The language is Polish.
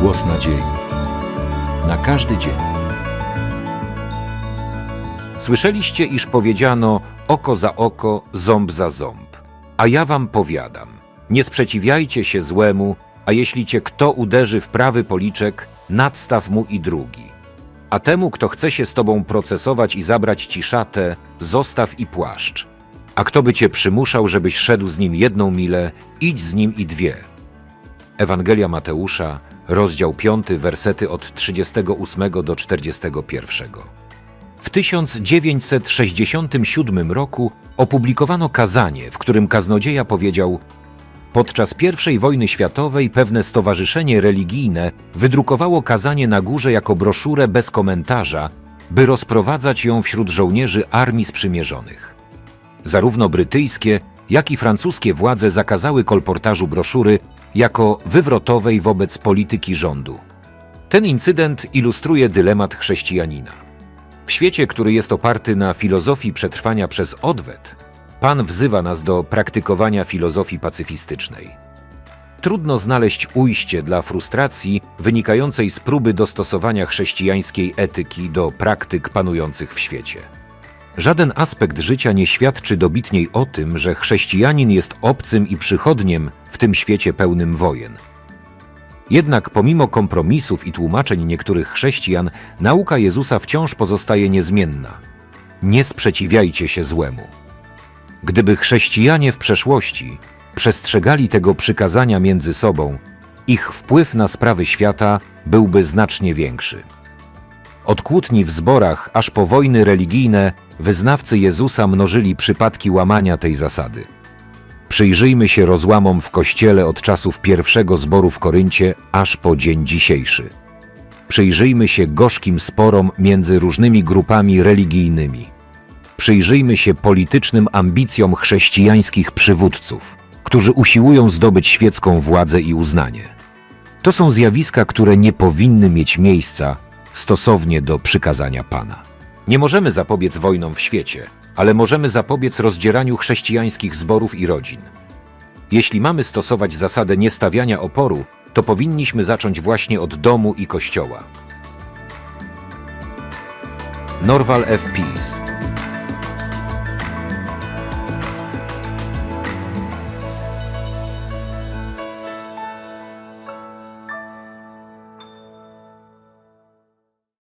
Głos nadziei. Na każdy dzień. Słyszeliście, iż powiedziano oko za oko, ząb za ząb. A ja wam powiadam, nie sprzeciwiajcie się złemu, a jeśli cię kto uderzy w prawy policzek, nadstaw mu i drugi. A temu, kto chce się z tobą procesować i zabrać ci szatę, zostaw i płaszcz. A kto by cię przymuszał, żebyś szedł z nim jedną milę, idź z nim i dwie. Ewangelia Mateusza, rozdział 5, wersety od 38 do 41. W 1967 roku opublikowano kazanie, w którym kaznodzieja powiedział: Podczas I wojny światowej pewne stowarzyszenie religijne wydrukowało kazanie na górze jako broszurę bez komentarza, by rozprowadzać ją wśród żołnierzy Armii Sprzymierzonych. Zarówno brytyjskie, jak i francuskie władze zakazały kolportażu broszury jako wywrotowej wobec polityki rządu. Ten incydent ilustruje dylemat chrześcijanina. W świecie, który jest oparty na filozofii przetrwania przez odwet, Pan wzywa nas do praktykowania filozofii pacyfistycznej. Trudno znaleźć ujście dla frustracji wynikającej z próby dostosowania chrześcijańskiej etyki do praktyk panujących w świecie. Żaden aspekt życia nie świadczy dobitniej o tym, że chrześcijanin jest obcym i przychodniem w tym świecie pełnym wojen. Jednak pomimo kompromisów i tłumaczeń niektórych chrześcijan, nauka Jezusa wciąż pozostaje niezmienna. Nie sprzeciwiajcie się złemu. Gdyby chrześcijanie w przeszłości przestrzegali tego przykazania między sobą, ich wpływ na sprawy świata byłby znacznie większy. Od kłótni w zborach aż po wojny religijne wyznawcy Jezusa mnożyli przypadki łamania tej zasady. Przyjrzyjmy się rozłamom w kościele od czasów pierwszego zboru w Koryncie aż po dzień dzisiejszy. Przyjrzyjmy się gorzkim sporom między różnymi grupami religijnymi. Przyjrzyjmy się politycznym ambicjom chrześcijańskich przywódców, którzy usiłują zdobyć świecką władzę i uznanie. To są zjawiska, które nie powinny mieć miejsca stosownie do przykazania Pana. Nie możemy zapobiec wojnom w świecie, ale możemy zapobiec rozdzieraniu chrześcijańskich zborów i rodzin. Jeśli mamy stosować zasadę niestawiania oporu, to powinniśmy zacząć właśnie od domu i kościoła. Norval F. Peace